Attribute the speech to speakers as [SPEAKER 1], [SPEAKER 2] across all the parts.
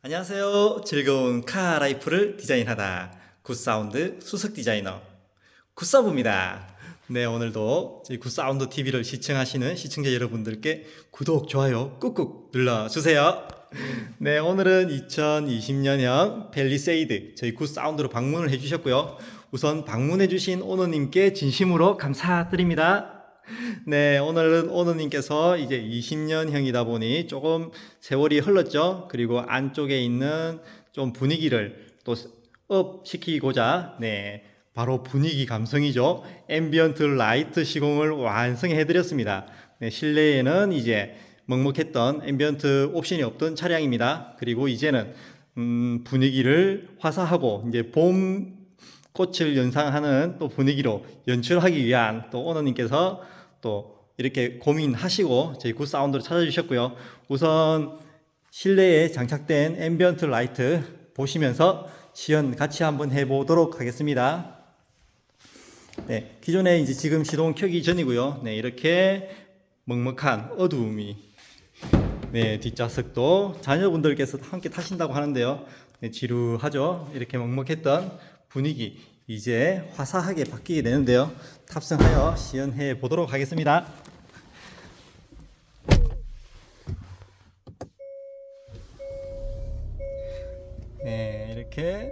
[SPEAKER 1] 안녕하세요. 즐거운 카 라이프를 디자인하다. 굿사운드 수석 디자이너 굿사부입니다. 네, 오늘도 굿사운드 TV를 시청하시는 시청자 여러분들께 구독, 좋아요 꾹꾹 눌러주세요. 네, 오늘은 2020년형 벨리세이드 저희 굿사운드로 방문을 해주셨고요. 우선 방문해주신 오너님께 진심으로 감사드립니다. 네, 오늘은 오너님께서 이제 20년형이다 보니 조금 세월이 흘렀죠. 그리고 안쪽에 있는 좀 분위기를 또 업 시키고자, 네, 바로 분위기 감성이죠. 앰비언트 라이트 시공을 완성해 드렸습니다. 네, 실내에는 이제 먹먹했던 앰비언트 옵션이 없던 차량입니다. 그리고 이제는 음, 분위기를 화사하고 이제 봄 꽃을 연상하는 또 분위기로 연출하기 위한 또 오너님께서 또 이렇게 고민하시고 저희 굿 사운드를 찾아주셨고요. 우선 실내에 장착된 앰비언트 라이트 보시면서 시연 같이 한번 해보도록 하겠습니다. 네, 기존에 이제 지금 시동 켜기 전이고요. 네, 이렇게 먹먹한 어두움이 네, 뒷좌석도 자녀분들께서 함께 타신다고 하는데요. 네, 지루하죠. 이렇게 먹먹했던 분위기 이제 화사하게 바뀌게 되는데요. 탑승하여 시연해 보도록 하겠습니다. 네, 이렇게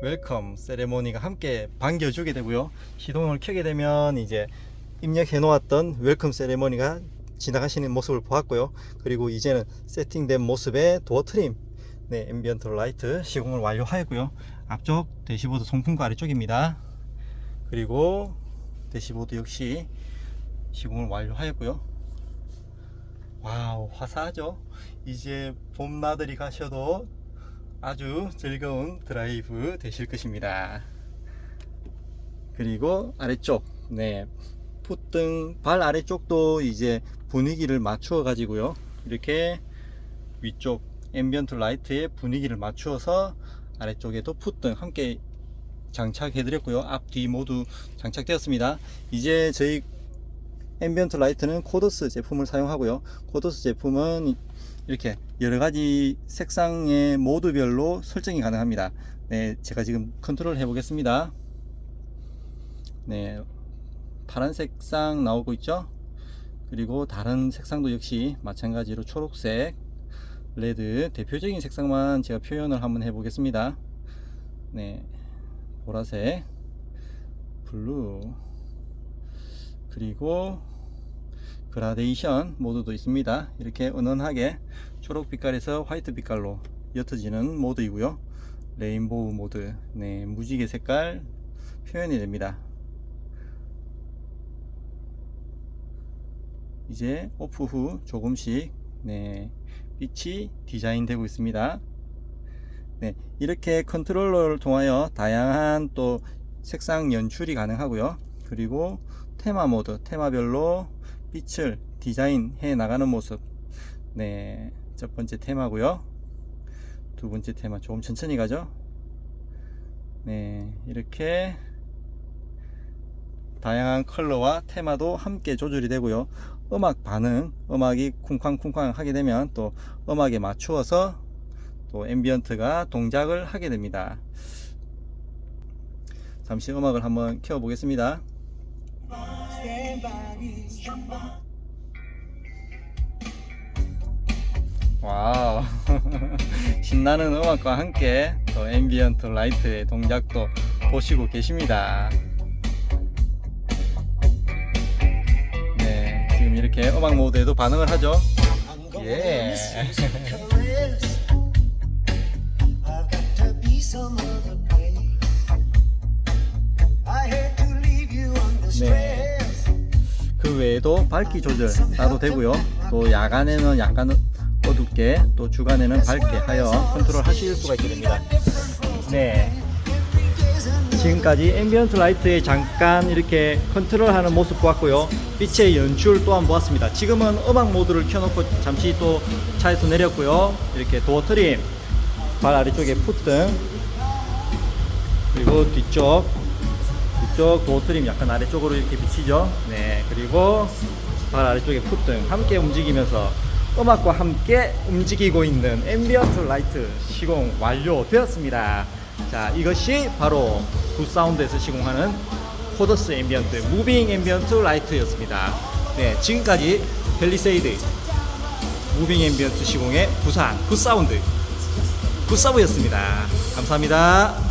[SPEAKER 1] 웰컴 세레모니가 함께 반겨주게 되고요. 시동을 켜게 되면 이제 입력해 놓았던 웰컴 세레모니가 지나가시는 모습을 보았고요. 그리고 이제는 세팅된 모습의 도어 트림, 네, 앰비언트 라이트 시공을 완료하였고요. 앞쪽 대시보드 송풍구 아래쪽입니다. 그리고 대시보드 역시 시공을 완료하였고요. 와우, 화사하죠? 이제 봄 나들이 가셔도 아주 즐거운 드라이브 되실 것입니다. 그리고 아래쪽, 네, 풋등 발 아래쪽도 이제 분위기를 맞추어 가지고요. 이렇게 위쪽 앰비언트 라이트의 분위기를 맞추어서 아래쪽에도 풋등 함께 장착해 드렸고요. 앞뒤 모두 장착되었습니다. 이제 저희 앰비언트 라이트는 코더스 제품을 사용하고요. 코더스 제품은 이렇게 여러 가지 색상의 모드별로 설정이 가능합니다. 네, 제가 지금 컨트롤 해 보겠습니다. 네, 파란 색상 나오고 있죠? 그리고 다른 색상도 역시 마찬가지로 초록색, 레드 대표적인 색상만 제가 표현을 한번 해 보겠습니다. 네, 보라색, 블루, 그리고 그라데이션 모드도 있습니다. 이렇게 은은하게 초록 빛깔에서 화이트 빛깔로 옅어지는 모드이고요. 레인보우 모드, 네, 무지개 색깔 표현이 됩니다. 이제 오프 후 조금씩 네, 빛이 디자인 되고 있습니다. 네, 이렇게 컨트롤러를 통하여 다양한 또 색상 연출이 가능하고요. 그리고 테마 모드, 테마별로 빛을 디자인해 나가는 모습. 네, 첫 번째 테마고요. 두 번째 테마 조금 천천히 가죠. 네, 이렇게 다양한 컬러와 테마도 함께 조절이 되고요. 음악 반응, 음악이 쿵쾅쿵쾅 하게 되면 또 음악에 맞추어서 또 앰비언트가 동작을 하게 됩니다. 잠시 음악을 한번 켜 보겠습니다. 와우 신나는 음악과 함께 또 앰비언트 라이트의 동작도 보시고 계십니다. 이렇게 음악 모드에도 반응을 하죠. 예. 네. 그 외에도 밝기 조절 따로 되고요. 또 야간에는 약간 어둡게 또 주간에는 밝게 하여 컨트롤 하실 수가 있게 됩니다. 네. 지금까지 앰비언트 라이트에 잠깐 이렇게 컨트롤하는 모습 보았고요. 빛의 연출 또한 보았습니다. 지금은 음악 모드를 켜놓고 잠시 또 차에서 내렸고요. 이렇게 도어 트림, 발 아래쪽에 풋등, 그리고 뒤쪽, 뒤쪽 도어 트림 약간 아래쪽으로 이렇게 비치죠. 네, 그리고 발 아래쪽에 풋등 함께 움직이면서 음악과 함께 움직이고 있는 앰비언트 라이트 시공 완료되었습니다. 자, 이것이 바로 굿사운드에서 시공하는 코더스 앰비언트 무빙 앰비언트 라이트였습니다. 네, 지금까지 펠리세이드 무빙 앰비언트 시공의 부산 굿사운드 굿사브였습니다. 감사합니다.